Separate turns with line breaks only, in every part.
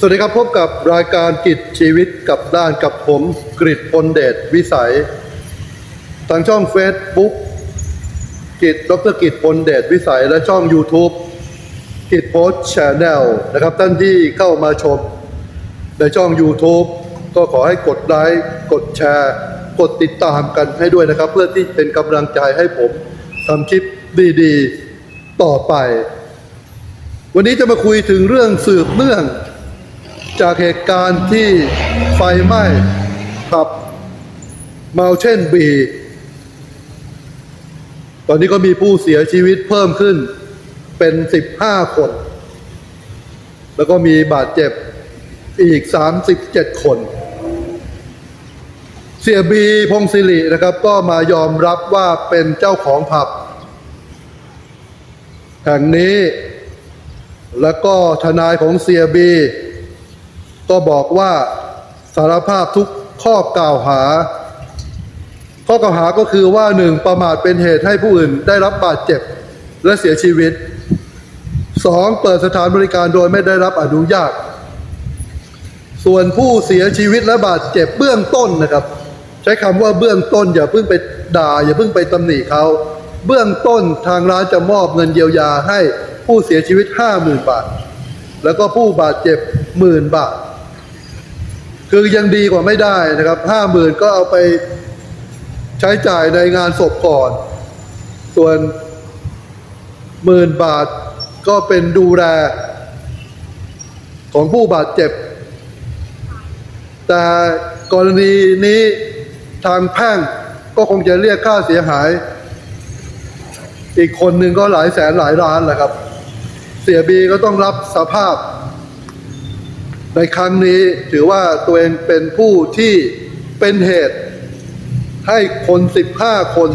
สวัสดีครับพบกับรายการกิจชีวิตกับด้านกับผมกริตพลเดชวิสัย ทางช่อง Facebook กิจดรกิจพลเดชวิสัย และช่อง YouTube กิจโพสชาแนลนะครับท่านที่เข้ามาชม ในช่อง YouTube ก็ขอให้กดไลค์กดแชร์ กดติดตามกันให้ด้วยนะครับ เพื่อที่เป็นกำลังใจให้ผมทำคลิปดีๆ ต่อไป วันนี้จะมาคุยถึงเรื่องสืบเนื่อง จากเหตุการณ์ที่ไฟไหม้ขับเมาเช่นบีตอนนี้ก็มีผู้เสียชีวิตเพิ่มขึ้นเป็น 15 คน แล้วก็มีบาดเจ็บอีก 37 คน เสียบีพงศิรินะครับ ก็มายอมรับว่าเป็นเจ้าของผับ แห่งนี้ แล้วก็ทนายของเสียบี ก็บอกว่าสารภาพทุกข้อกล่าวหา ข้อกล่าวหาก็คือว่าหนึ่งประมาทเป็นเหตุให้ผู้อื่นได้รับบาดเจ็บและเสียชีวิตสองเปิดสถานบริการโดยไม่ได้รับอนุญาต ส่วนผู้เสียชีวิตและบาดเจ็บเบื้องต้นนะครับ ใช้คำว่าเบื้องต้น อย่าเพิ่งไปด่า อย่าเพิ่งไปตำหนิเขาเบื้องต้นทางร้านจะมอบเงินเยียวยาให้ผู้เสียชีวิตห้าหมื่นบาท แล้วก็ผู้บาดเจ็บหมื่นบาท คือยังดีกว่าไม่ได้นะครับห้าหมื่นก็เอาไปใช้จ่ายในงานศพก่อน ส่วนหมื่นบาทก็เป็นดูแลของผู้บาดเจ็บ แต่กรณีนี้ทางแพ่งก็คงจะเรียกค่าเสียหาย อีกคนหนึ่งก็หลายแสนหลายล้านแหละครับ เสียบีก็ต้องรับสภาพ ในครั้งนี้ถือว่าตัวเองเป็นผู้ที่เป็นเหตุ ให้คนสิบห้าคน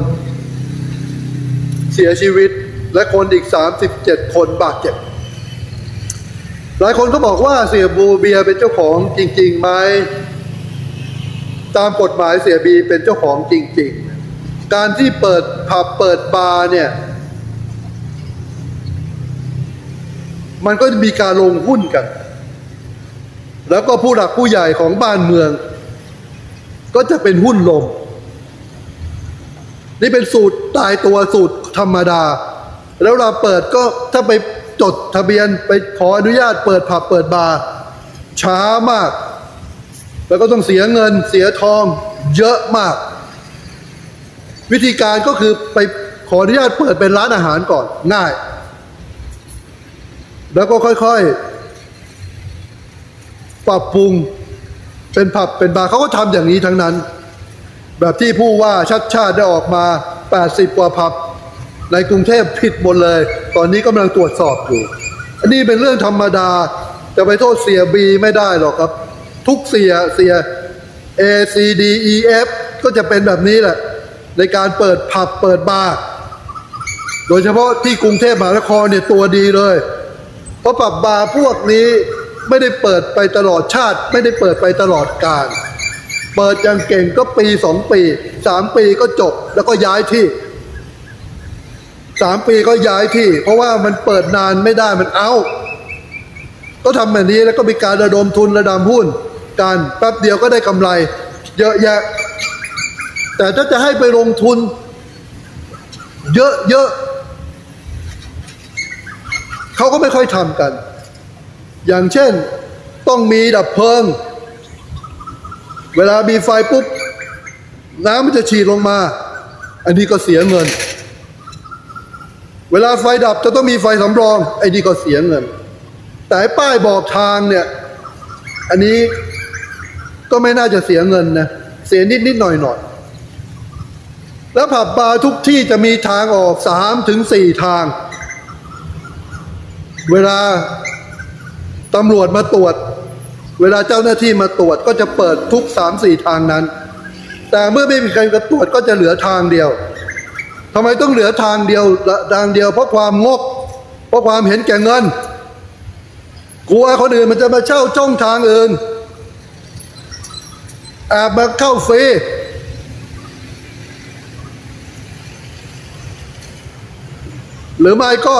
เสียชีวิตและคนอีกสามสิบเจ็ดคนบาดเจ็บ หลายคนก็บอกว่าเสียบูเบียเป็นเจ้าของจริงๆไหมตามกฎหมายเสียบีเป็นเจ้าของจริง ๆ การที่เปิดผับเปิดบาร์เนี่ย มันก็จะมีการลงหุ้นกัน แล้วก็ผู้หลักผู้ใหญ่ของบ้านเมือง ก็จะเป็นหุ้นลม นี่เป็นสูตรตายตัวสูตรธรรมดา แล้วเราเปิดก็ถ้าไปจดทะเบียนไปขออนุญาตเปิดผับเปิดบาร์ช้ามาก แล้วก็ต้องเสียเงินเสียทองเยอะมาก วิธีการก็คือไปขออนุญาตเปิดเป็นร้านอาหารก่อนง่าย แล้วก็ค่อยๆ ปรับปรุงเป็นผับเป็นบาร์เขาก็ทำอย่างนี้ทั้งนั้น แบบที่ผู้ว่าชัดชาติได้ออกมา 80 กว่าผับ ในกรุงเทพผิดหมดเลย ตอนนี้กำลังตรวจสอบอยู่ อันนี้เป็นเรื่องธรรมดา จะไปโทษเสียบีไม่ได้หรอกครับ ทุกเสียเสีย A C D E F ก็จะเป็นแบบนี้แหละ ในการเปิดผับเปิดบาร์โดยเฉพาะที่กรุงเทพมหานครเนี่ยตัวดีเลย เพราะผับบาร์พวกนี้ ไม่ได้เปิดไปตลอดชาติ ไม่ได้เปิดไปตลอดกาลเปิดอย่างเก่งก็ปีสองปีสามปีก็จบแล้วก็ย้ายที่สามปีก็ย้ายที่ เพราะว่ามันเปิดนานไม่ได้มันเอาก็ทำแบบนี้แล้วก็มีการระดมทุนระดมหุ้นการแป๊บเดียวก็ได้กำไร เยอะแยะ แต่ถ้าจะให้ไปลงทุน เยอะๆเขาก็ไม่ค่อยทำกัน อย่างเช่นต้องมีดับเพลิง เวลามีไฟปุ๊บ น้ำมันจะฉีดลงมา อันนี้ก็เสียเงิน เวลาไฟดับจะต้องมีไฟสำรองไอ้นี่ก็เสียเงิน แต่ป้ายบอกทางเนี่ย อันนี้ก็ไม่น่าจะเสียเงินนะ เสียนิดนิดหน่อยหน่อยแล้วผับบาร์ทุกที่จะมีทางออกสามถึงสี่ทาง เวลา ตำรวจมาตรวจ เวลาเจ้าหน้าที่มาตรวจก็จะเปิดทุกสามสี่ทางนั้น แต่เมื่อไม่มีใครมาตรวจก็จะเหลือทางเดียวทำไมต้องเหลือทางเดียวละทางเดียว เพราะความงก เพราะความเห็นแก่เงินกลัวคนอื่นมันจะมาเช่าจ้องทางอื่นแอบมาเข้าฟรีหรือไม่ก็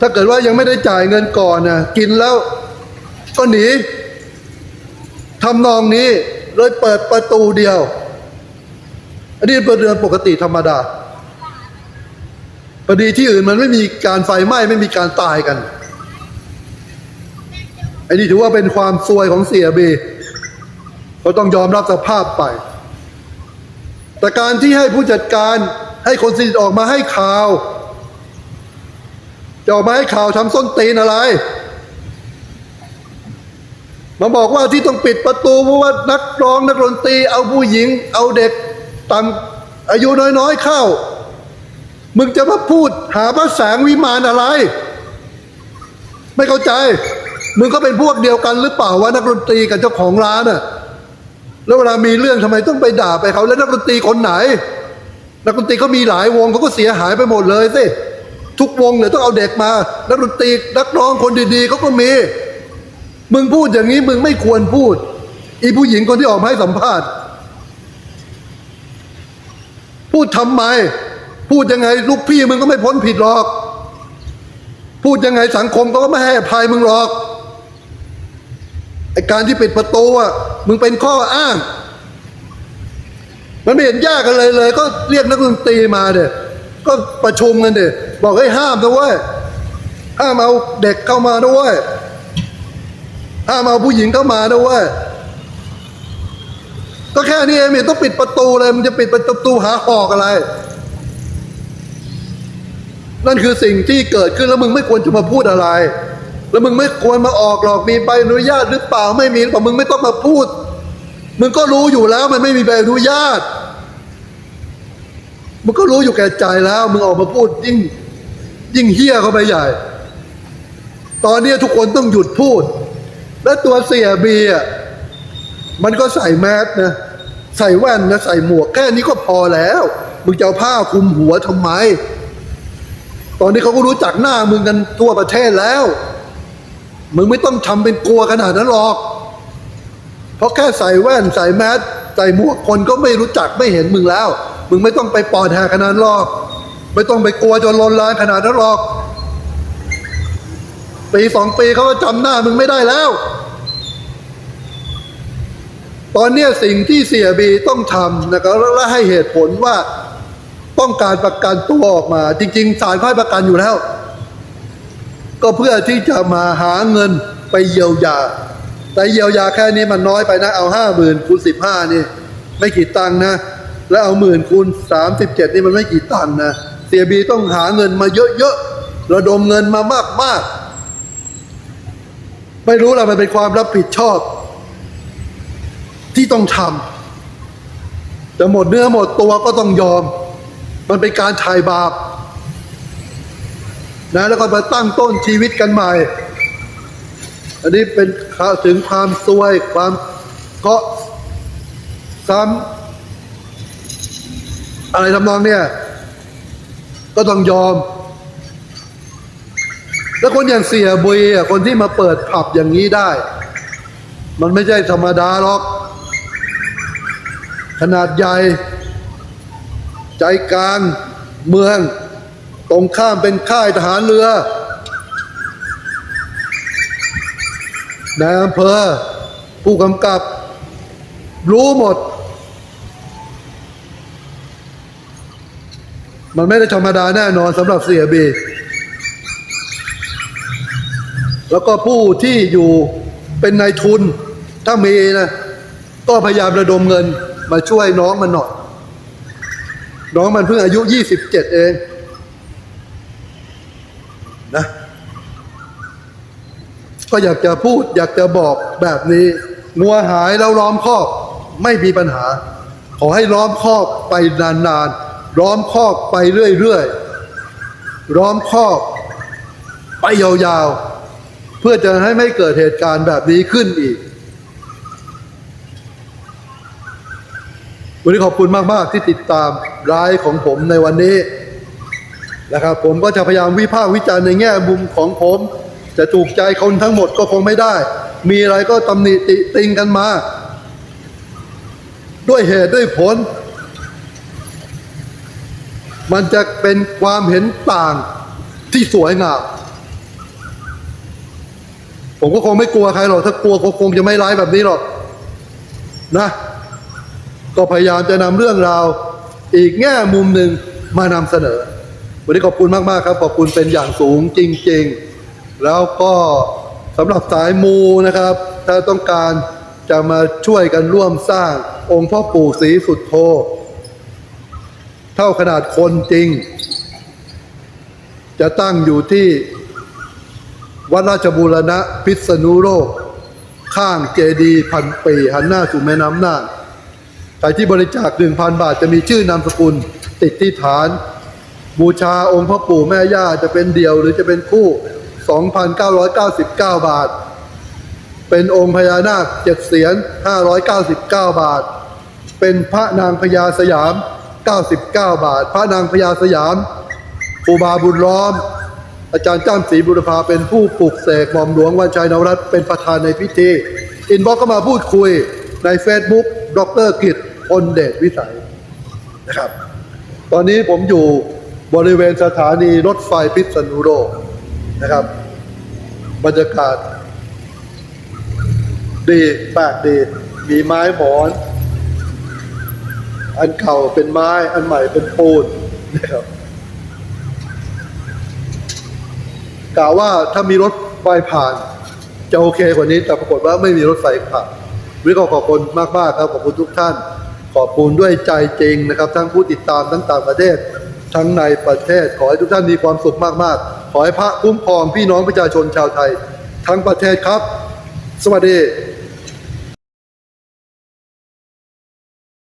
ถ้าเกิดว่ายังไม่ได้จ่ายเงินก่อนนะกินแล้วก็หนีทำนองนี้เลยเปิดประตูเดียว อันนี้เป็นเรือนปกติธรรมดาพอดีที่อื่นมันไม่มีการไฟไหม้ไม่มีการตายกันอันนี้ถือว่าเป็นความซวยของเสียบีเขาต้องยอมรับสภาพไป แต่การที่ให้ผู้จัดการให้คนสนิทออกมาให้ข่าว จะออกมาให้ข่าวทำส้นตีนอะไร มาบอกว่าที่ต้องปิดประตูเพราะว่านักร้องนักดนตรีเอาผู้หญิง เอาเด็กต่ำอายุน้อยๆเข้า มึงจะมาพูดหาพระแสงวิมานอะไร ไม่เข้าใจ มึงก็เป็นพวกเดียวกันหรือเปล่าวะนักดนตรีกับเจ้าของร้านน่ะแล้วเวลามีเรื่องทำไมต้องไปด่าไปเขาแล้วนักดนตรีคนไหน นักดนตรีเขามีหลายวงเขาก็เสียหายไปหมดเลยสิ ทุกวงเนี่ยต้องเอาเด็กมานักดนตรีนักร้องคนดีๆเขาก็มี มึงพูดอย่างนี้มึงไม่ควรพูด อีผู้หญิงคนที่ออกมาให้สัมภาษณ์ พูดทำไม พูดยังไงลูกพี่มึงก็ไม่พ้นผิดหรอก พูดยังไงสังคมก็ไม่ให้อภัยมึงหรอกไอการที่ปิดประตูอะมึงเป็นข้ออ้าง มันไม่เห็นยากกันเลยเลย ก็เรียกนักดนตรีมาเด็ก็ประชุมกันเด็ บอกให้ห้ามนะเว้ยห้ามเอาเด็กเข้ามาด้วยห้ามเอาผู้หญิงเข้ามาด้วยก็แค่นี้เองต้องปิดประตูเลยมันจะปิดประตูหาหอกอะไร นั่นคือสิ่งที่เกิดขึ้นแล้วมึงไม่ควรจะมาพูดอะไร แล้วมึงไม่ควรมาออกหรอกมีใบอนุญาตหรือเปล่าไม่มีหรือเปล่ามึงไม่ต้องมาพูด มึงก็รู้อยู่แล้วมันไม่มีใบอนุญาตมึงก็รู้อยู่แก่ใจแล้ว มึงออกมาพูดยิ่ง ยิ่งเฮี้ยเข้าไปใหญ่ ตอนนี้ทุกคนต้องหยุดพูด และตัวเสียบีอะมันก็ใส่แมสนะ ใส่แว่นนะ ใส่หมวกแค่นี้ก็พอแล้ว มึงจะเอาผ้าคลุมหัวทำไม ตอนนี้เขาก็รู้จักหน้ามึงกันทั่วประเทศแล้ว มึงไม่ต้องทำเป็นกลัวขนาดนั้นหรอก เพราะแค่ใส่แว่น ใส่แมสใส่หมวกคนก็ไม่รู้จักไม่เห็นมึงแล้ว มึงไม่ต้องไปปอดแหกขนาดหรอก ไม่ต้องไปกลัวจนลนลานขนาดนั้นหรอก ปีสองปีเขาก็จำหน้ามึงไม่ได้แล้ว ตอนเนี้สิ่งที่เสียบีต้องทำนะครับและให้เหตุผลว่าต้องการประกันตัวออกมา จริง ๆ ศาลเขาให้ประกันอยู่แล้ว ก็เพื่อที่จะมาหาเงินไปเยียวยา แต่เยียวยาแค่นี้มันน้อยไปนะ เอาห้าหมื่นคูณสิบห้านี่ ไม่กี่ตังค์นะ แล้วเอาหมื่นคูณสามสิบเจ็ดนี่มันไม่กี่ตังค์นะ เสียบีต้องหาเงินมาเยอะๆ ระดมเงินมามากๆ ไม่รู้ละมันเป็นความรับผิดชอบ ที่ต้องทำแต่หมดเนื้อหมดตัวก็ต้องยอม มันเป็นการถ่ายบาปนะแล้วก็มาตั้งต้นชีวิตกันใหม่ อันนี้เป็นข่าวถึงความซวยความเคาะซ้ำอะไรทำนองเนี่ย ก็ต้องยอม แล้วคนอย่างเสียบุยอะคนที่มาเปิดผับอย่างนี้ได้ มันไม่ใช่ธรรมดาหรอก ขนาดใหญ่ ใจกลางเมือง ตรงข้ามเป็นค่ายทหารเรือนายอำเภอผู้กำกับ รู้หมด มันไม่ได้ธรรมดาแน่นอนสำหรับเสียบี แล้วก็ผู้ที่อยู่เป็นนายทุน ถ้ามีนะ ก็พยายามระดมเงินมาช่วยน้องมันหน่อย น้องมันเพิ่งอายุยี่สิบเจ็ดเองนะก็อยากจะพูดอยากจะบอกแบบนี้งัวหายแล้วล้อมคอกไม่มีปัญหา ขอให้ล้อมคอกไปนานๆ ล้อมคอกไปเรื่อยๆล้อมคอกไปยาวๆ เพื่อจะให้ไม่เกิดเหตุการณ์แบบนี้ขึ้นอีก วันนี้ขอบคุณมากๆที่ติดตามรายของผมในวันนี้นะครับผมก็จะพยายามวิพากษ์วิจารณ์ในแง่มุมของผม จะถูกใจคนทั้งหมดก็คงไม่ได้ มีอะไรก็ตำหนิติติงกันมา ด้วยเหตุด้วยผล มันจะเป็นความเห็นต่างที่สวยงามผมก็คงไม่กลัวใครหรอกถ้ากลัวก็คงจะไม่ร้ายแบบนี้หรอกนะ ก็พยายามจะนำเรื่องราว อีกแง่มุมหนึ่งมานำเสนอ วันนี้ขอบคุณมากๆครับ ขอบคุณเป็นอย่างสูงจริง ๆ แล้วก็สำหรับสายมูนะครับ ถ้าต้องการจะมาช่วยกันร่วมสร้างองค์พ่อปู่ศรีสุดโท ท่าขนาดคนจริง จะตั้งอยู่ที่วัดราชบูรณะพิษณุโลก ข้างเจดีพันปีหันหน้าสู่แม่น้ำน่านใครที่บริจาคหนึ่งพันบาทจะมีชื่อนามสกุลติดที่ฐาน บูชาองค์พ่อปู่แม่ย่าจะเป็นเดี่ยวหรือจะเป็นคู่ 2,999 บาท เป็นองค์พญานาคเจ็ดเสียน599 บาท เป็นพระนางพญาสยาม 99 บาท พระนางพญาสยามครูบาบุญล้อม อาจารย์จ้ำศรีบุรพาเป็นผู้ปลุกเสกหม่อมหลวงวันชัยนวรัตน์เป็นประธานในพิธี อินบ็อกก็มาพูดคุยใน Facebook ดรกิจพลเดชวิสัยนะครับ ตอนนี้ผมอยู่บริเวณสถานีรถไฟพิษณุโลกนะครับ บรรยากาศ ดีแปลกดี มีไม้หมอน อันเก่าเป็นไม้ อันใหม่เป็นปูนนะครับกล่าวว่าถ้ามีรถไฟผ่าน จะโอเคกว่านี้ แต่ปรากฏว่าไม่มีรถไฟผ่านวิก็ขอบคุณมากมากครับขอบคุณทุกท่าน ขอบคุณด้วยใจจริงนะครับ ทั้งผู้ติดตามทั้งต่างประเทศ ทั้งในประเทศ ขอให้ทุกท่านมีความสุขมากๆ ขอให้พระคุ้มครองพี่น้องประชาชนชาวไทย ทั้งประเทศครับ สวัสดี